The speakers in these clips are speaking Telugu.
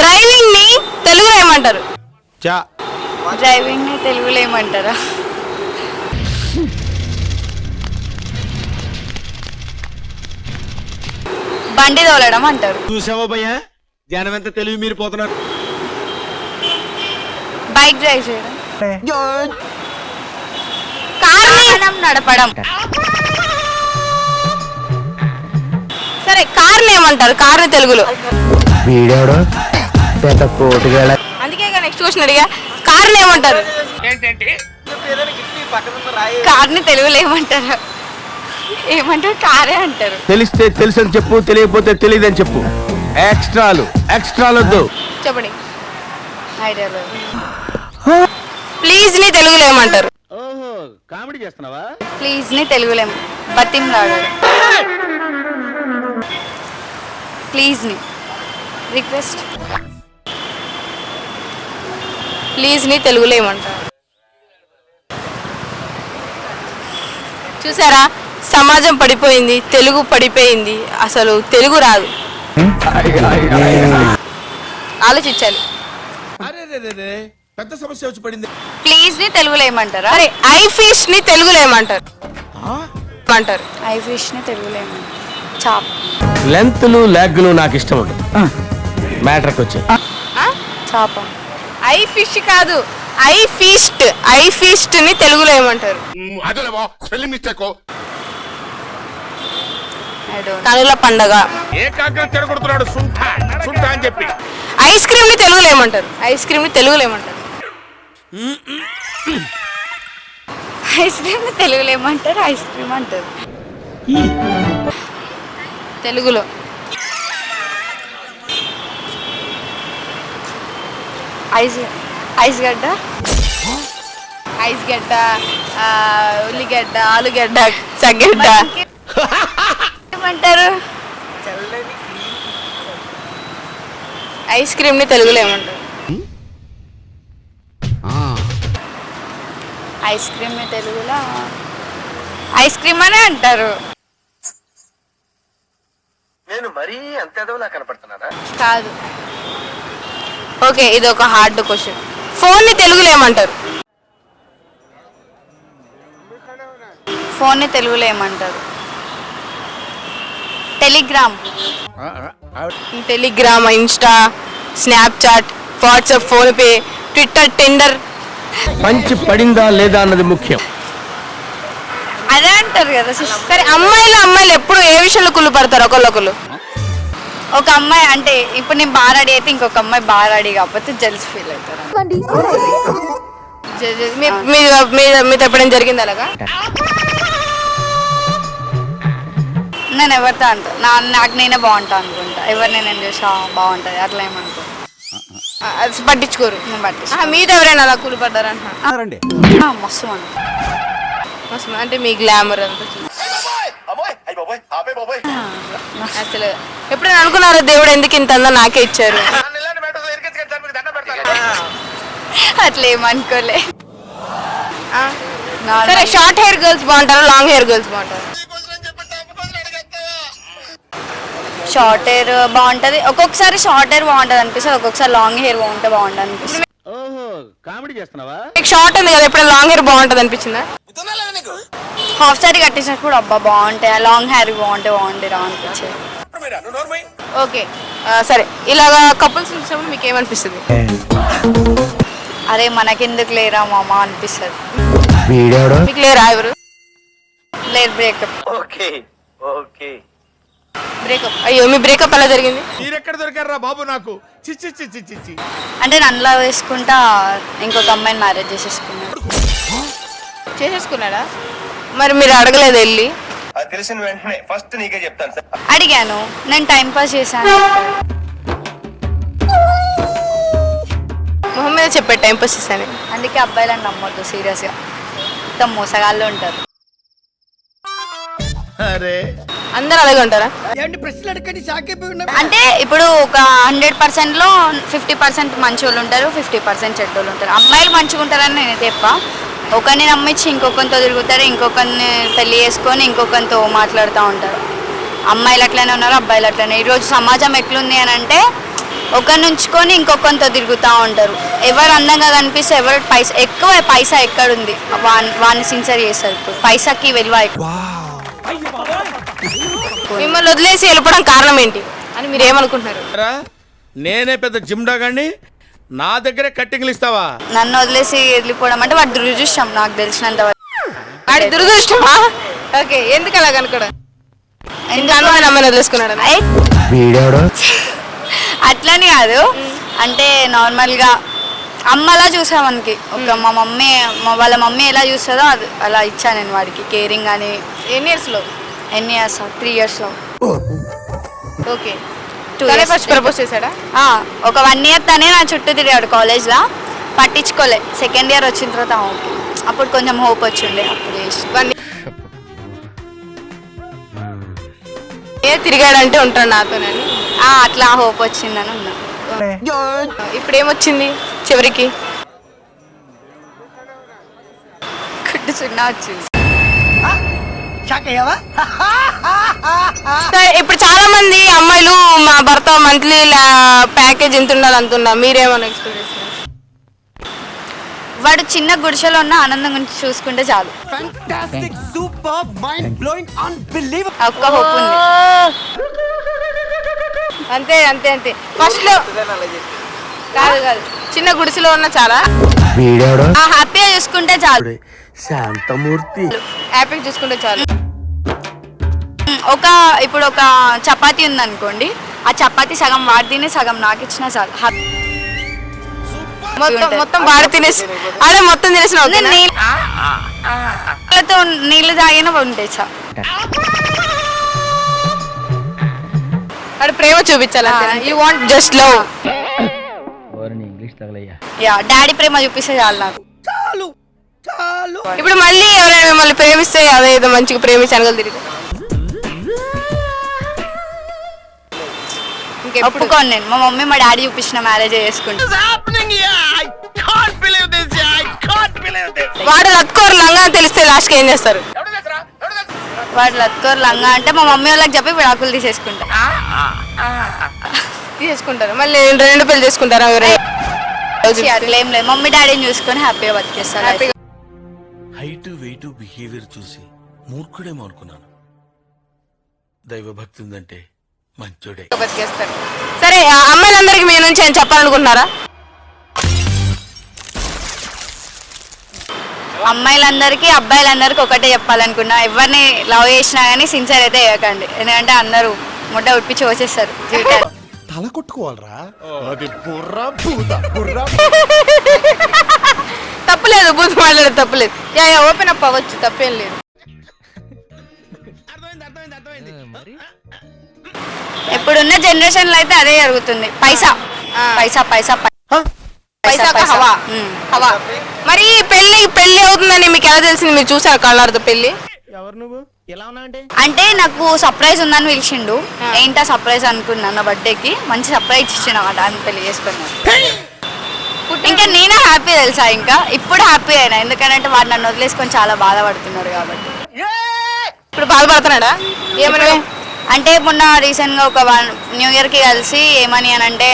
డ్రైవింగ్ని తెలుగులో ఏమంటారు? చా. డ్రైవింగ్ని తెలుగులో ఏమంటారా? బండి తోలడం అంటారు. చూసావా భయ్యా? జనం ఎంత తెలివి మీరు పోతున్నారు బైక్ డ్రైవ్ చేయడం కారణం నడపడం. సరే కార్ని ఏమంటారు? కార్ని తెలుగులో. వీడెవడు? పెద్ద కోటిగల అందుకే నెక్స్ట్ క్వశ్చన్ అడిగా కార్ని ఏమంటారు? కార్ని తెలుగులో ఏమంటారు? ఏమంటారు? కారే అంటారు. తెలిస్తే తెలుసు అని చెప్పు తెలియకపోతే తెలియదు అని చెప్పు. ఎక్స్ట్రాలు ఎక్స్ట్రాలు వద్దు. చెప్పండి. ప్లీజ్ని తెలుగులో ఏమంటారు? ఓహో కామెడీ చేస్తున్నావా? ప్లీజ్ని తెలుగులో ఏమ- బతిమలాడాడు ప్లీజ్ని. రిక్వెస్ట్. ప్లీజ్ని తెలుగులో ఏమంటారు? చూసారా? సమాజం పడిపోయింది తెలుగు పడిపోయింది అసలు తెలుగు రాదు. ఆలోచించాలి. పెద్ద సమస్య వచ్చి పడింది. ప్లీజ్ని తెలుగులో ఏమంటారు? అరే ఐ ఫిష్ని తెలుగులో ఏమంటారు? ఏమంటారు? ఐ ఫిష్ని తెలుగులో ఏమంటారు? చాప్. లెంత్లు లాగ్లు నాకు ఇష్టం ఉండదు. మ్యాటర్కి వచ్చి చాప? ఐ ఫిష్ కాదు ఐ ఫిస్ట్ ఐ ఫిస్ట్ని తెలుగులో ఏమంటారు? కనుల పండగ. ఐస్ క్రీమ్ని తెలుగులో ఏమంటారు? ఐస్ క్రీమ్ని తెలుగులో ఏమంటారు? ఐస్ క్రీమ్ని తెలుగులో ఏమంటారు? ఐస్ క్రీమ్ అంటారు. తెలుగులో. ఐస్ ఐస్ గడ్డ. ఐస్ గడ్డ ఉల్లిగడ్డ ఆలుగడ్డ సగ్గడ్డ ఏమంటారు? ఐస్ క్రీమ్ని తెలుగులో ఏమంటారు? ఐస్ క్రీమ్ని తెలుగులో ఐస్ క్రీమ్ అనే అంటారు. నేను మరీ అంత కనపడుతున్నారా కాదు. ఓకే ఇది ఒక హార్డ్ క్వశ్చన్ ఫోన్ని తెలుగులో ఏమంటారు? ఫోన్ని తెలుగులో ఏమంటారు? Telegram Telegram Insta Snapchat WhatsApp PhonePe Twitter Tinder పంచి పడిందా లేదా అన్నది ముఖ్యం. అదే అంటారు కదా సరే అమ్మాయిలు అమ్మాయిలు ఎప్పుడు ఏ విషయంలో కుళ్ళు పడతారు ఒకళ్ళొకళ్ళు? ఒక అమ్మాయి అంటే ఇప్పుడు నేను బాగా రెడీ అయితే ఇంకొక అమ్మాయి బాగా రెడీ కాకపోతే జెల్స్ ఫీల్ అవుతారు జె- జె- మీ- మీ- మీ- మీతో ఎప్పుడైనా జరిగింది అలాగా? నేను ఎవరితో అంట నా నాకు నేనే బాగుంటా అనుకుంటా. ఎవరిని నేను చూసా బాగుంటుంది అట్లా ఏమనుకో పట్టించుకోరు. నేను పట్టించుకో మీద ఎవరైనా అలా కూలి పడ్డారంట మస్తు అంట మస్తు అంటే మీ గ్లామర్ అంతా అసలు ఎప్పుడైనా అనుకున్నారా దేవుడు ఎందుకు ఇంత అందా నాకే ఇచ్చారు? అట్లా ఏమనుకోలే సరే షార్ట్ హెయిర్ గర్ల్స్ బాగుంటారా లాంగ్ హెయిర్ గర్ల్స్ బాగుంటారా? షార్ట్ హెయిర్ బాగుంటది. ఒక్కొక్కసారి షార్ట్ హెయిర్ బాగుంటది అనిపిస్తుంది ఒక్కొక్కసారి లాంగ్ హెయిర్ బాగుంటే బాగుంటుంది అనిపిస్తుంది ఓహో కామెడీ చేస్తున్నావా? మీకు షార్ట్ ఉంది కదా ఎప్పుడైనా లాంగ్ హెయిర్ బాగుంటది అనిపించిందా? హాఫ్ సారీ కట్టేసినప్పుడు అబ్బా బాగుంటాయి. లాంగ్ హెయిర్ బాగుంటే బాగుంటాయి రా అనిపించేది. ఓకే. సరే. ఇలాగా కపుల్స్ చూసినప్పుడు మీకు ఏమనిపిస్తుంది? అరే మనకెందుకు లేరా మామ అనిపిస్తుంది. వీడెవడు? మీకు లేరా ఎవరు? లేరు బ్రేకప్ ఓకే ఓకే. బ్రేకప్ అయ్యో మీ బ్రేకప్ ఎలా జరిగింది? మీరెక్కడ దొరికారా బాబు నాకు? చిచ్చి చిచ్చి చిచ్చి అంటే నన్నులా వేసుకుంటా ఇంకొక అమ్మాయిని మ్యారేజ్ చేసేసుకున్నాడు. చేసేసుకున్నాడా? మరి మీరు అడగలేదు వెళ్ళి. అది తెలిసిన వెంటనే ఫస్ట్ నీకే చెప్తాను సార్. అడిగాను. నేను టైం పాస్ చేశాను. మొహం మీద చెప్పే టైం పాస్ చేశాను. అందుకే అబ్బాయిలను నమ్మొద్దు సీరియస్గా. మొత్తం మోసగాళ్ళు ఉంటారు. అరే. అందరూ అలాగే ఉంటారా? అంటే ఇప్పుడు ఒక హండ్రెడ్ పర్సెంట్లో ఫిఫ్టీ పర్సెంట్ మంచి వాళ్ళు ఉంటారు ఫిఫ్టీ పర్సెంట్ చెడ్డ వాళ్ళు ఉంటారు. అమ్మాయిలు మంచిగా ఉంటారని నేను చెప్ప. ఒకరిని నమ్మించి ఇంకొకరితో తిరుగుతారు ఇంకొకరిని పెళ్ళి చేసుకొని ఇంకొకరితో మాట్లాడుతూ ఉంటారు. అమ్మాయిలు అట్లనే ఉన్నారు అబ్బాయిలు అట్లనే. ఈరోజు సమాజం ఎట్లుంది అని అంటే ఒకరిని ఉంచుకొని ఇంకొకరితో తిరుగుతూ ఉంటారు. ఎవరు అందంగా కనిపిస్తే ఎవరు పైసా ఎక్కువ పైసా ఎక్కడుంది? వాన్ వాడిని సిన్సర్ చేస్తారు. ఇప్పుడు పైసాకి విలువ ఎక్కువ. మిమ్మల్ని వదిలేసి వెళ్ళిపోవడం కారణం ఏంటి? అని మీరు ఏమనుకుంటున్నారు? నేనే పెద్ద జిమ్డా గాని నా దగ్గరే కట్టింగ్లు ఇస్తావా? నన్ను వదిలేసి వెళ్ళిపోవడం అంటే వాడు దురదృష్టం నాకు తెలిసినంత వరకు. వాడి దురదృష్టమా? ఓకే ఎందుకు అలా కనుకోవడం ఎందుకు? వదిలేసుకున్నాడు అట్లని కాదు అంటే నార్మల్గా అమ్మలా చూసా మనకి. ఒక మా మమ్మీ మా వాళ్ళ మమ్మీ ఎలా చూస్తుందో అది అలా ఇచ్చా నేను వాడికి కేరింగ్ అని. ఎన్ని ఇయర్స్లో? ఎన్ని ఇయర్స్ త్రీ ఇయర్స్లో ఓకే. Years. ఫస్ట్ ప్రపోజ్ చేశాడా? ఒక వన్ ఇయర్ తనే నా చుట్టూ తిరిగాడు కాలేజ్లో పట్టించుకోలే. సెకండ్ ఇయర్ వచ్చిన తర్వాత ఓకే. అప్పుడు కొంచెం హోప్ వచ్చిండే. అప్పుడు వన్ ఏ తిరిగాడంటే ఉంటాడు నాతోనని ఆ, అట్లా హోప్ వచ్చిందని ఉన్నా. ఇప్పుడు ఏమొచ్చింది చివరికి? సున్నా వచ్చింది. సరే, ఇప్పుడు చాలా మంది అమ్మాయిలు మా భర్త మంత్లీ ప్యాకేజ్ ఎంత ఉండాలి అంటున్నా. మీరేమైనా ఎక్స్పెక్ట్ చేస్తున్నారు వాడు చిన్న గుడిసెలో ఉన్న ఆనందం గురించి చూసుకుంటే చాలు. ఆ ఒక్క హోప్ ఉంది. అంతే అంతే అంతే. ఫస్ట్లో కాదు కాదు. చిన్న గుడిసెలో ఉన్న చాలా. ఆ హ్యాపీగా చూసుకుంటే చాలు. హ్యాపీగా చూసుకుంటే చాలు. ఒక ఇప్పుడు ఒక చపాతీ ఉందనుకోండి. ఆ చపాతీ సగం వాడి తిని సగం నాకు ఇచ్చినా చాలు. మొత్తం బాగా తినేసి అదే మొత్తం తినేసిన నీళ్ళతో నీళ్ళు తాగిన ఉంటాయి చా అక్కడ ప్రేమ చూపించాలి you want just love ya daddy ప్రేమ చూపిస్తే చాలు నాకు. ఇప్పుడు మళ్ళీ ఎవరైనా మిమ్మల్ని ప్రేమిస్తే అదే ఏదో మంచిగా ప్రేమించాను కదా తిరిగి. ఇంకెప్పుడు? ఒప్పుకోను నేను. మా మమ్మీ మా డాడీ చూపించిన మ్యారేజ్ చేసుకుంటా. వాడు లత్కోరు లంగా అని తెలిస్తే లాస్ట్కి ఏం చేస్తారు? వాడు లత్కోర్ లంగా అంటే మా మమ్మీ వాళ్ళకి చెప్పి విడాకులు తీసేసుకుంటా. తీసేసుకుంటారు. మళ్ళీ రెండు పెళ్ళి చేసుకుంటారా? అట్లా ఏం లేదు. మమ్మీ డాడీని చూసుకొని హ్యాపీగా బతికేస్తారు. హైటు వెయిటు బిహేవియర్ చూసి మూర్ఖుడేమో అనుకున్నాను. దైవభక్తి ఉందంటే మంచోడే. బతికేస్తారు సరే ఆ అమ్మాయిలందరికీ మీ నుంచి ఏం చెప్పాలనుకుంటున్నారా? అమ్మాయిలందరికీ అబ్బాయిలందరికీ ఒకటే చెప్పాలనుకున్నా. ఎవరిని లవ్ చేసినా కానీ సిన్సియర్ అయితే వేయకండి ఎందుకంటే అందరూ ముడ్డ ఉడిపించి వచ్చేస్తారు జీవితాలు తల కొట్టుకోవాలరా. అది బుర్ర భూత బుర్ర తప్పులేదు బూత్ మాట్లాడేది తప్పులేదు. యా యా ఓపెన్ అప్ అవ్వచ్చు తప్పేం లేదు. ఇప్పుడున్న జనరేషన్లో అయితే అదే జరుగుతుంది. పైసా. పైసా పైసా పై- పైసా పైసా. హవా. ఉమ్. హవా. మరి పెళ్ళి పెళ్ళి అవుతుందని మీకు ఎలా తెలిసింది? మీరు చూసారు కళ్ళారుతో పెళ్ళి అంటే నాకు సర్ప్రైజ్ ఉందని పిలిచిండు. ఏంటా సర్ప్రైజ్ అనుకున్నాను నా బర్త్డేకి మంచి సర్ప్రైజ్ ఇచ్చిన ఆ టైం పెళ్ళి చేసుకున్నాను ఇంకా నేనే హ్యాపీ తెలుసా ఇంకా? ఇప్పుడు హ్యాపీ అయినా. ఎందుకంటే వాడు నన్ను వదిలేసుకొని చాలా బాధపడుతున్నారు కాబట్టి. ఇప్పుడు బాధపడుతున్నాడా? ఏమని? ఇప్పుడు అంటే మొన్న రీసెంట్గా ఒక వన్ న్యూ ఇయర్కి కలిసి ఏమని అని అంటే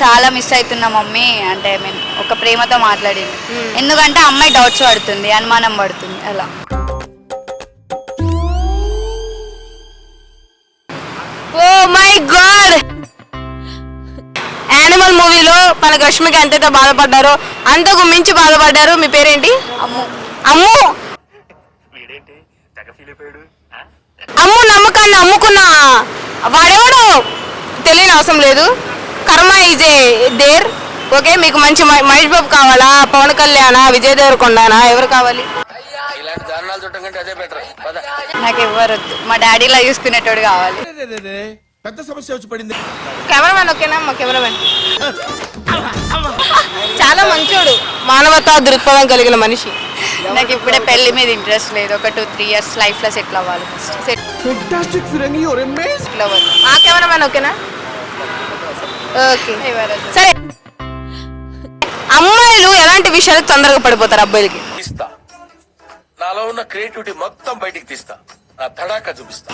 చాలా మిస్ అవుతున్నా మమ్మీ. అంటే ఐ మీన్ ఒక ప్రేమతో మాట్లాడింది. ఎందుకంటే అమ్మాయి డౌట్స్ పడుతుంది అనుమానం పడుతుంది అలా. Oh my God! యానిమల్ మూవీలో మన రష్మిక ఎంతైతే బాధపడ్డారో అంతకు మించి బాధపడ్డారు మీ పేరేంటి? అమ్ము. అమ్ము! అమ్ము నమ్మకాన్ని అమ్ముకున్నా. వాడెవడు? తెలియని అవసరం లేదు. కర్మ ఈజ్ ఏ దేర్ ఓకే మీకు మంచి మహే- మహేష్ బాబు కావాలా? పవన్ కళ్యాణ్? విజయ్ దేవరకొండనా? ఎవరు కావాలి? చుట్టం అదే బెటర్ నాకు ఎవ్వరొద్దు మా డాడీలా చూసుకునేటోడు కావాలి. పెద్ద సమస్య వచ్చి పడింది. కెమెరామెన్ ఓకేనా? మా కెమెరామెన్. చాలా మంచోడు. మానవతా దృక్పథం కలిగిన మనిషి. నాకు ఇప్పుడే పెళ్ళి మీద ఇంట్రెస్ట్ లేదు. ఒక టూ త్రీ ఇయర్స్ లైఫ్లో సెటిల్ అవ్వాలి సెటిల్ అవ్వాలి. ఆ కెమెరామెన్ ఓకేనా? ఓకే. సరే. అమ్మాయిలు ఎలాంటి విషయాలకు తొందరగా పడిపోతారు అబ్బాయిలకి? తీస్తా నాలో ఉన్న క్రియేటివిటీ మొత్తం బయటికి తీస్తా. నా తడాక చూపిస్తా.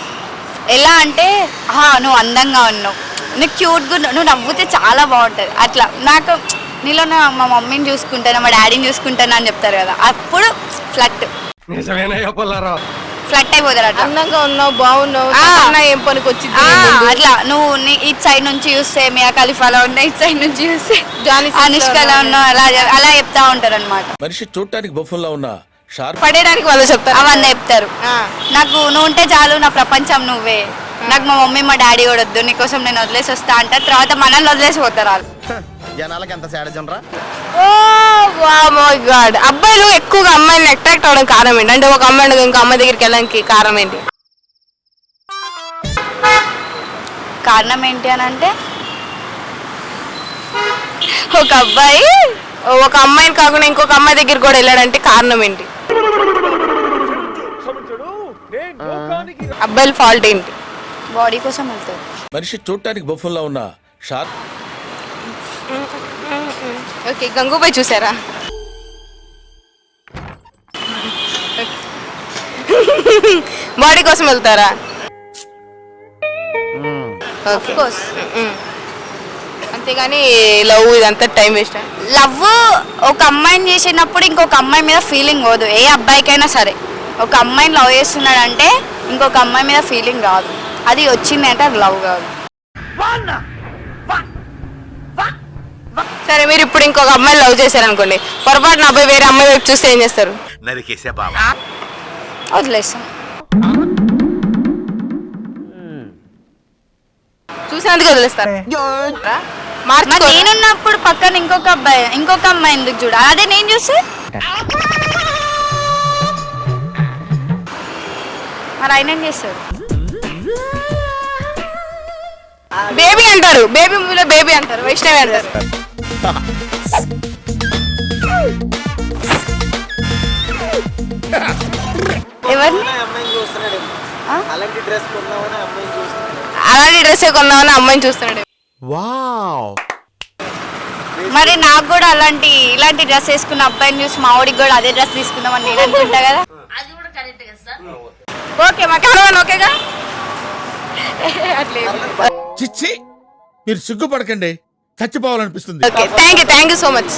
ఎలా అంటే "ఆహా, నువ్వు అందంగా ఉన్నావు. నువ్వు క్యూట్గా నువ్వు నవ్వుతే చాలా బాగుంటుంది. అట్లా నాకు నీలో నా మా మమ్మీని చూసుకుంటాను మా డాడీని చూసుకుంటాను అని చెప్తారు కదా. అప్పుడు ఫ్లట్. ఫ్లట్ అయిపోతారు అట్లా అందంగా ఉన్నావు బాగున్నావు. ఆ. తమన్నా ఏం పనికి ఆ? అట్లా నువ్వు నీ- ఇటు సైడ్ నుంచి చూస్తే మియా ఖలీఫాలో ఉన్నా ఇటు సైడ్ నుంచి చూస్తే జానీ సిస్టర్ అనుష్కలో ఉన్నా అలా అలా చెప్తా ఉంటారు అనమాట మనిషి చూడటానికి బొఫంలా ఉన్న షార్ప్ పడేయడానికి వాళ్ళు చెప్తారు. అవన్నీ చెప్తారు. నాకు నువ్వు ఉంటే చాలు నా ప్రపంచం నువ్వే. నాకు మా మమ్మీ మా డాడీ కూడా వద్దు నీకోసం నేను వదిలేసి వస్తా అంటారు తర్వాత మనల్ని వదిలేసి పోతారు వాళ్ళు జనాలకి ఎంత ఓ మై గాడ్. అబ్బాయిలు ఎక్కువగా అమ్మాయిని అట్రాక్ట్ అవడం కారణం ఏంటి అంటే ఒక అమ్మాయి ఇంకో అమ్మాయి దగ్గరికి వెళ్ళడానికి కారణం ఏంటి కారణం ఏంటి అని అంటే ఒక అబ్బాయి ఒక అమ్మాయిని కాకుండా ఇంకొక అమ్మాయి దగ్గరికి కూడా వెళ్ళాడంటే కారణం ఏంటి అబ్బాయిల ఫాల్ట్ ఏంటి? బాడీ కోసం వెళ్తారు. మనిషి చూడటానికి బొఫంలా ఉన్న షార్ప్. ఓకే గంగూబాయ్ చూసారా? బాడీ కోసం వెళ్తారా? కోర్స్ అంతేగాని లవ్ ఇదంతా టైం వేస్ట్ లవ్ ఒక అమ్మాయిని చేసినప్పుడు ఇంకొక అమ్మాయి మీద ఫీలింగ్ పోదు. ఏ అబ్బాయికైనా సరే. ఒక అమ్మాయిని లవ్ చేస్తున్నాడంటే ఇంకొక అమ్మాయి మీద ఫీలింగ్ రాదు. అది వచ్చింది అంటే అది లవ్ కాదు. సరే మీరు ఇప్పుడు ఇంకొక అమ్మాయిని లవ్ చేశారనుకోండి పొరపాటున అబ్బాయి వేరే అమ్మాయి వైపు చూస్తే ఏం చేస్తారు? నరికేసే బాబా వదిలేస్తాం చూసినందుకు వదిలేస్తారు. మార్చుకో నేనున్నప్పుడు పక్కన ఇంకొక అబ్బాయి ఇంకొక అమ్మాయి ఎందుకు చూడాలి అదే నేను చూస్తే? మరి ఆయన ఏం చేస్తాడు బేబీ అంటారు. బేబీ మూవీలో బేబీ అంటారు. వైష్ణవి అంటారు. ఎవరిని? అలాంటి డ్రెస్ కొన్నామని అమ్మాయిని చూస్తున్నాడు. మరి నాకు కూడా అలాంటి ఇలాంటి డ్రెస్ వేసుకున్న అబ్బాయిని చూసి మా కూడా అదే డ్రెస్ తీసుకుందామని నేను అనుకుంటా కదా. ఓకే మా ఓకేగా? చిచ్చి మీరు సిగ్గుపడకండి. చచ్చిపోవాలనిపిస్తుంది. Okay thank you thank you so much